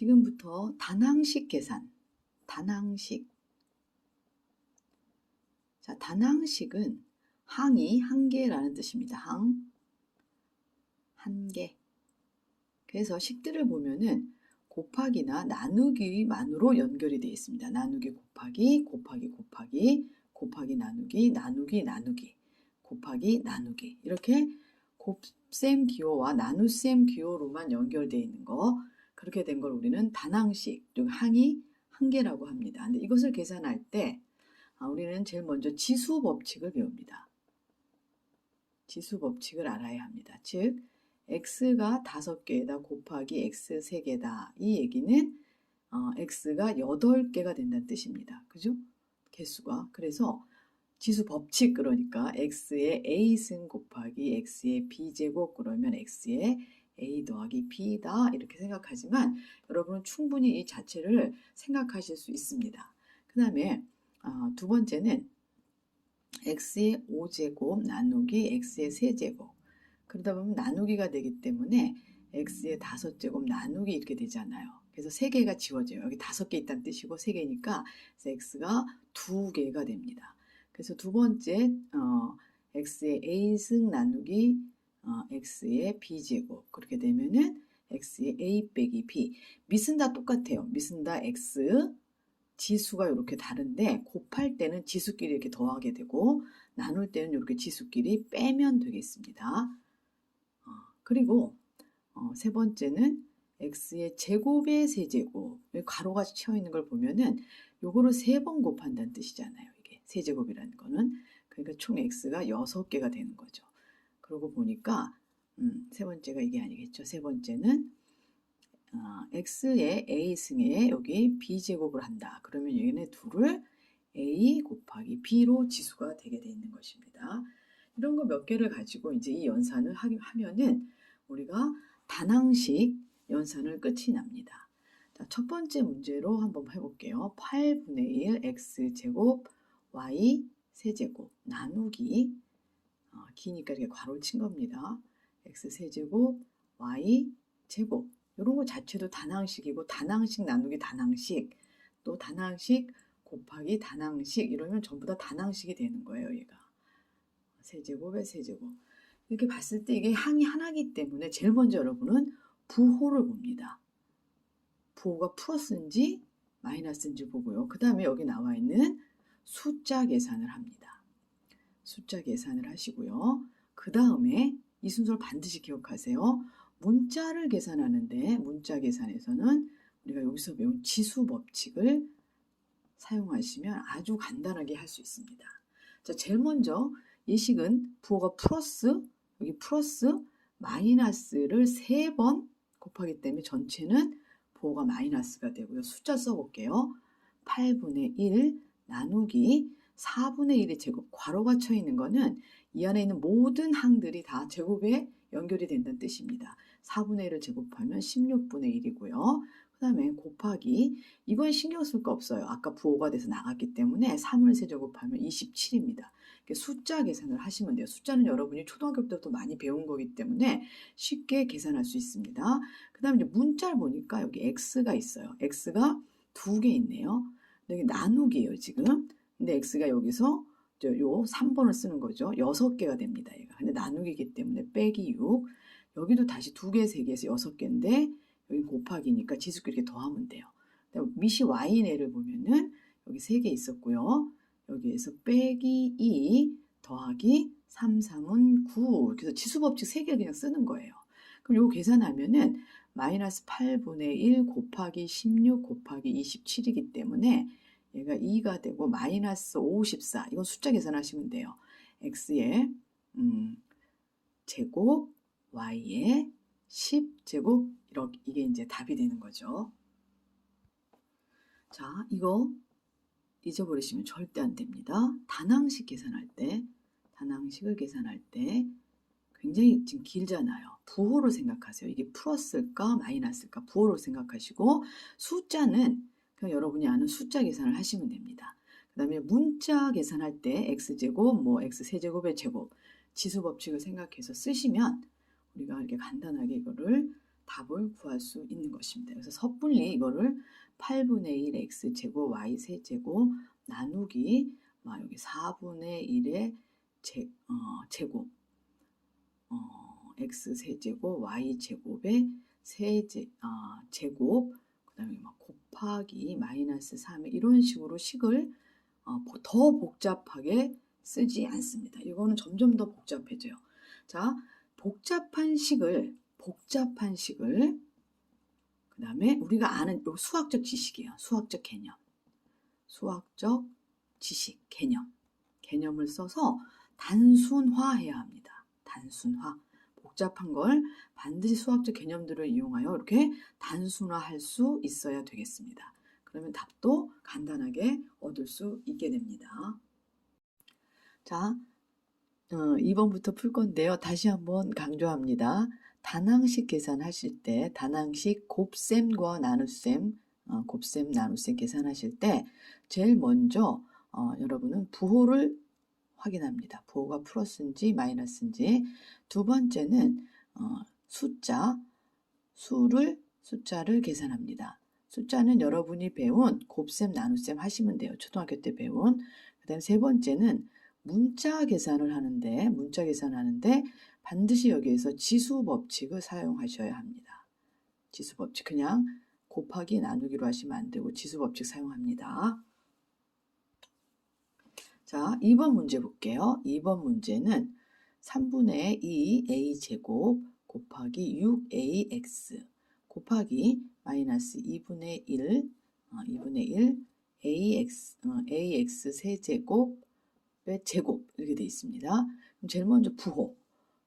지금부터 단항식 계산, 단항식. 자, 단항식은 항이 한 개라는 뜻입니다. 항, 한 개. 그래서 식들을 보면은 곱하기나 나누기만으로 연결이 되어 있습니다. 나누기 곱하기, 곱하기 곱하기, 곱하기 나누기, 나누기 나누기, 곱하기 나누기. 이렇게 곱셈 기호와 나눗셈 기호로만 연결되어 있는 거. 그렇게 된 걸 우리는 단항식, 즉 항이 한 개라고 합니다. 근데 이것을 계산할 때 아, 우리는 제일 먼저 지수 법칙을 배웁니다. 지수 법칙을 알아야 합니다. 즉 x가 다섯 개다 곱하기 x 세 개다. 이 얘기는 어, x가 여덟 개가 된다는 뜻입니다. 그죠? 개수가. 그래서 지수 법칙 그러니까 x의 a승 곱하기 x의 b제곱 그러면 x의 a 더하기 b다 이렇게 생각하지만 여러분은 충분히 이 자체를 생각하실 수 있습니다. 그 다음에 어, 두 번째는 x의 5제곱 나누기 x의 세제곱 그러다 보면 나누기가 되기 때문에 x의 5제곱 나누기 이렇게 되잖아요. 그래서 3개가 지워져요. 여기 5개 있다는 뜻이고 3개니까 x가 2개가 됩니다. 그래서 두 번째 어, x의 a승 나누기 어, x의 b제곱 그렇게 되면은 x의 a 빼기 b 밑은 다 똑같아요. 밑은 다 x 지수가 이렇게 다른데 곱할 때는 지수끼리 이렇게 더하게 되고 나눌 때는 이렇게 지수끼리 빼면 되겠습니다. 어, 그리고 어, 세 번째는 x의 제곱의 세제곱 가로가 채워 있는 걸 보면은 요거를 세 번 곱한다는 뜻이잖아요. 이게 세제곱이라는 거는 그러니까 총 x가 여섯 개가 되는 거죠. 그러고 보니까 음, 세 번째가 이게 아니겠죠. 세 번째는 어, x의 a승에 여기 b제곱을 한다. 그러면 얘네 둘을 a 곱하기 b로 지수가 되게 돼 있는 것입니다. 이런 거 몇 개를 가지고 이제 이 연산을 하- 하면은 우리가 단항식 연산을 끝이 납니다. 자, 첫 번째 문제로 한번 해볼게요. 8분의 1 x제곱 y 세제곱 나누기 어, 기니까 이렇게 괄호를 친 겁니다. x 세제곱 y 제곱. 이런 거 자체도 단항식이고 단항식 나누기 단항식. 또 단항식 곱하기 단항식 이러면 전부 다 단항식이 되는 거예요 얘가. 세제곱에 세제곱. 이렇게 봤을 때 이게 항이 하나이기 때문에 제일 먼저 여러분은 부호를 봅니다. 부호가 플러스인지 마이너스인지 보고요. 그 다음에 여기 나와 있는 숫자 계산을 합니다 숫자 계산을 하시고요 그 다음에 이 순서를 반드시 기억하세요 문자를 계산하는데 문자 계산에서는 우리가 여기서 배운 지수 법칙을 사용하시면 아주 간단하게 할 수 있습니다. 자, 제일 먼저 이 식은 부호가 플러스 여기 플러스 마이너스를 세 번 곱하기 때문에 전체는 부호가 마이너스가 되고요. 숫자 써볼게요. 8분의 1 나누기 4분의 1의 제곱 괄호가 쳐 있는 거는 이 안에 있는 모든 항들이 다 제곱에 연결이 된다는 뜻입니다. 4분의 1을 제곱하면 16분의 1이고요. 그 다음에 곱하기 이건 신경 쓸 거 없어요. 아까 부호가 돼서 나갔기 때문에 3을 세제곱하면 27입니다. 숫자 계산을 하시면 돼요. 숫자는 여러분이 초등학교 때부터 많이 배운 거기 때문에 쉽게 계산할 수 있습니다. 그 다음에 문자를 보니까 여기 x가 있어요. x가 두 개 있네요. 여기 나누기예요, 지금. 근데 x가 여기서 저요 3번을 쓰는 거죠. 6개가 됩니다, 얘가. 근데 나누기이기 때문에 빼기 6. 여기도 다시 두 개, 세 개에서 여섯 개인데 여기 곱하기니까 지수끼리 이렇게 더하면 돼요. 미시 y네를 보면은 여기 세개 있었고요. 여기에서 빼기 2 더하기 3, 3은 9. 그래서 지수법칙 세개 그냥 쓰는 거예요. 그럼 요거 계산하면은 마이너스 8분의 1 곱하기 16 곱하기 27이기 때문에 얘가 2가 되고 마이너스 54. 이건 숫자 계산하시면 돼요. x의 음, 제곱 y의 10제곱 이렇게 이게 이제 답이 되는 거죠. 자, 이거 잊어버리시면 절대 안 됩니다. 단항식 계산할 때, 단항식을 계산할 때 굉장히 지금 길잖아요. 부호로 생각하세요. 이게 플러스일까 마이너스일까 부호로 생각하시고 숫자는 여러분이 아는 숫자 계산을 하시면 됩니다. 그 다음에 문자 계산할 때 x제곱, 뭐 x세제곱의 제곱, 지수 법칙을 생각해서 쓰시면 우리가 이렇게 간단하게 이거를 답을 구할 수 있는 것입니다. 그래서 섣불리 이거를 8분의 1 x 제곱 y 세제곱 나누기 막 여기 4분의 1의 제, 어, 제곱 어, x 세제곱 y 제곱의 세제 아, 제곱 그다음에 막 곱하기 마이너스 3 이런 식으로 식을 어, 보- 더 복잡하게 쓰지 않습니다. 이거는 점점 더 복잡해져요. 자, 복잡한 식을 복잡한 식을 그 다음에 우리가 아는 요 수학적 지식이에요. 수학적 개념. 수학적 지식, 개념. 개념을 써서 단순화해야 합니다. 단순화. 복잡한 걸 반드시 수학적 개념들을 이용하여 이렇게 단순화할 수 있어야 되겠습니다. 그러면 답도 간단하게 얻을 수 있게 됩니다. 자, 어, 2번부터 풀 건데요. 다시 한번 강조합니다. 단항식 계산하실 때, 단항식 곱셈과 나눗셈, 어, 곱셈, 나눗셈 계산하실 때, 제일 먼저 어, 여러분은 부호를 확인합니다. 부호가 플러스인지 마이너스인지. 두 번째는 어, 숫자, 수를, 숫자를 계산합니다. 숫자는 여러분이 배운 곱셈, 나눗셈 하시면 돼요. 초등학교 때 배운. 그 다음 세 번째는 문자 계산을 하는데, 문자 계산하는데 반드시 여기에서 지수 법칙을 사용하셔야 합니다. 지수 법칙 그냥 곱하기 나누기로 하시면 안 되고 지수 법칙 사용합니다. 자, 2번 문제 볼게요. 2번 문제는 3분의 2 a 제곱 곱하기 6ax 곱하기 마이너스 2분의 1 어, 2분의 1 ax 어, ax 세제곱 의 제곱 이렇게 되어 있습니다. 그럼 제일 먼저 부호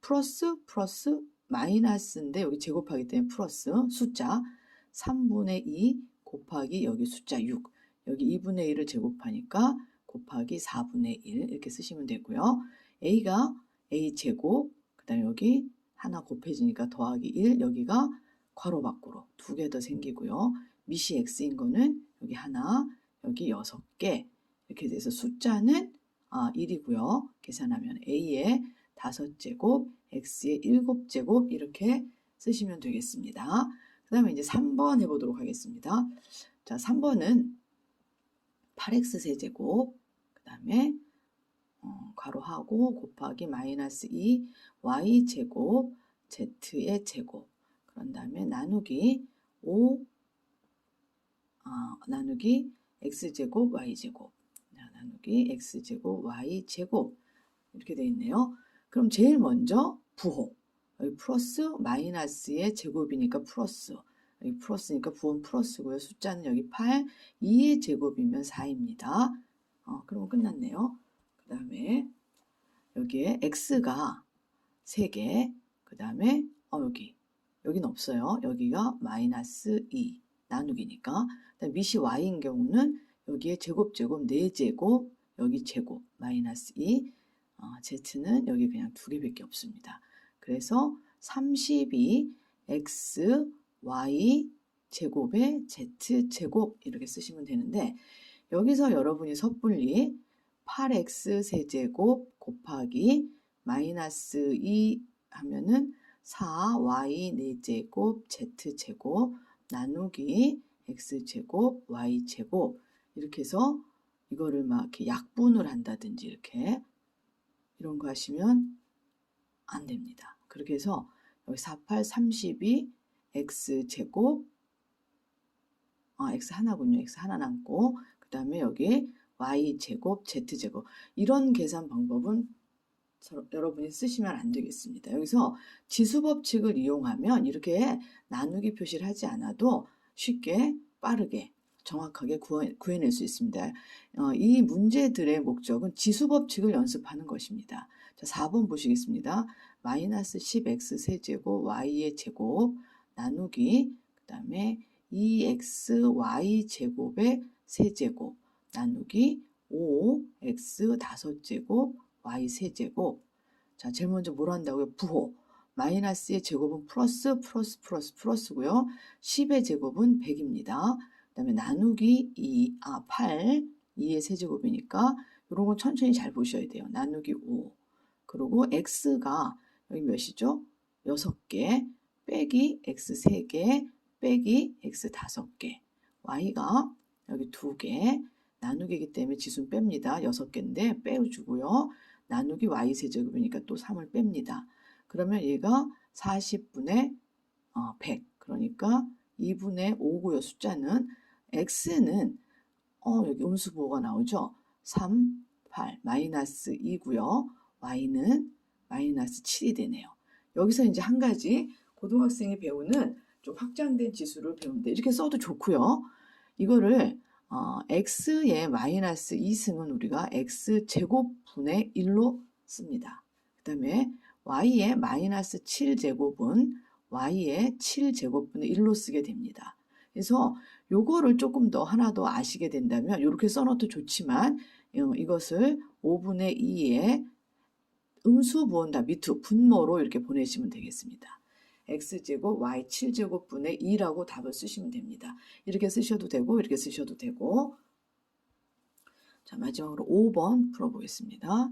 플러스 플러스 마이너스인데 여기 제곱하기 때문에 플러스 숫자 3분의 2 곱하기 여기 숫자 6 여기 2분의 1을 제곱하니까 곱하기 4분의 1 이렇게 쓰시면 되고요. a가 a 제곱 그 다음에 여기 하나 곱해지니까 더하기 1 여기가 괄호 밖으로 두 개 더 생기고요. 미시 x인 거는 여기 하나 여기 여섯 개 이렇게 돼서 숫자는 아, 1이고요. 계산하면 a의 다섯 제곱 x의 일곱 제곱 이렇게 쓰시면 되겠습니다. 그 다음에 이제 3번 해보도록 하겠습니다. 자, 3번은 8x 세제곱 그 다음에 어, 괄호하고 곱하기 마이너스 2 y 제곱 z의 제곱 그런 다음에 나누기 5 아, 나누기 x 제곱 y 제곱 자, 나누기 x 제곱 y 제곱 이렇게 되어 있네요. 그럼 제일 먼저 부호 여기 플러스 마이너스의 제곱이니까 플러스 여기 플러스니까 부호는 플러스고요. 숫자는 여기 8 2의 제곱이면 4입니다. 어, 그러면 끝났네요. 그 다음에 여기에 x가 3개 그 다음에 어, 여기 여기는 없어요. 여기가 마이너스 2 나누기니까 미시 y인 경우는 여기에 제곱 제곱 4제곱 여기 제곱 마이너스 2 어, z는 여기 그냥 두 개밖에 없습니다. 그래서 32 x y 제곱의 z 제곱 이렇게 쓰시면 되는데 여기서 여러분이 섣불리 8x 세제곱 곱하기 마이너스 2 하면은 4y 4제곱 z제곱 나누기 x제곱 y제곱 이렇게 해서 이거를 막 이렇게 약분을 한다든지 이렇게 이런 거 하시면 안 됩니다. 그렇게 해서 여기 48, 32 x제곱 아, x 하나군요. x 하나 남고 그 다음에 여기 y제곱 z제곱 이런 계산 방법은 서- 여러분이 쓰시면 안 되겠습니다. 여기서 지수 법칙을 이용하면 이렇게 나누기 표시를 하지 않아도 쉽게 빠르게 정확하게 구해, 구해낼 수 있습니다. 어, 이 문제들의 목적은 지수 법칙을 연습하는 것입니다. 자, 4번 보시겠습니다. 마이너스 10x 세제곱 y의 제곱 나누기 그 다음에 2xy 제곱의 세제곱 나누기 5x 다섯 제곱 y 세제곱. 자 제일 먼저 뭘 한다고요? 부호. 마이너스의 제곱은 플러스 플러스 플러스 플러스고요. 10의 제곱은 100입니다. 그 다음에 나누기 2, 아, 8 2의 세제곱이니까 이런 건 천천히 잘 보셔야 돼요. 나누기 5 그리고 x가 여기 몇이죠? 6개 빼기 x 3개 빼기 x 5개. y가 여기 2개 나누기이기 때문에 지수는 뺍니다. 6개인데 빼주고요. 나누기 y 세제곱이니까 또 3을 뺍니다. 그러면 얘가 40분의 100 그러니까 2분의 5고요. 숫자는 x는 어, 여기 음수부호가 나오죠. 3, 8 마이너스 2고요. y는 마이너스 7이 되네요. 여기서 이제 한 가지 고등학생이 배우는 좀 확장된 지수를 배우는데 이렇게 써도 좋고요. 이거를 어, x의 마이너스 2승은 우리가 x 제곱분의 1로 씁니다. 그 다음에 y의 마이너스 7제곱은 y의 7제곱분의 1로 쓰게 됩니다. 그래서 요거를 조금 더 하나 더 아시게 된다면 이렇게 써놓도 좋지만 어, 이것을 5분의 2의 음수 부원다 밑으로 분모로 이렇게 보내시면 되겠습니다. X제곱 y 7제곱분의 2라고 답을 쓰시면 됩니다. 이렇게 쓰셔도 되고 이렇게 쓰셔도 되고 자 마지막으로 5번 풀어보겠습니다.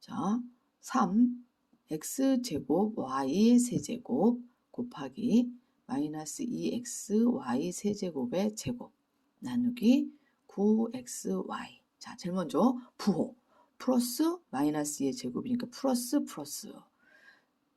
자 3 x제곱 y 세제곱 곱하기 마이너스 2x y 세제곱의 제곱 나누기 9xy 자 제일 먼저 부호 플러스 마이너스 2의 제곱이니까 플러스 플러스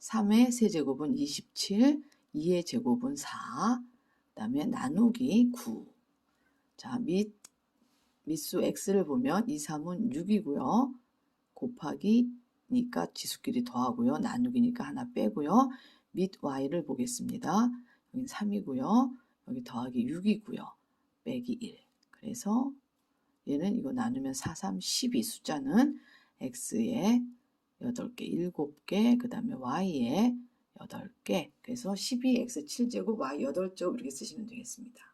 3의 세제곱은 27, 2의 제곱은 4, 그 다음에 나누기 9. 자, 밑, 밑수 x를 보면 2, 3은 6이고요. 곱하기니까 지수끼리 더하고요. 나누기니까 하나 빼고요. 밑 y를 보겠습니다. 여기 3이고요. 여기 더하기 6이고요. 빼기 1. 그래서 얘는 이거 나누면 4, 3, 12 숫자는 x의 8개, 7개, 그 다음에 y에 8개. 그래서 12x 7제곱 y 8제곱 이렇게 쓰시면 되겠습니다.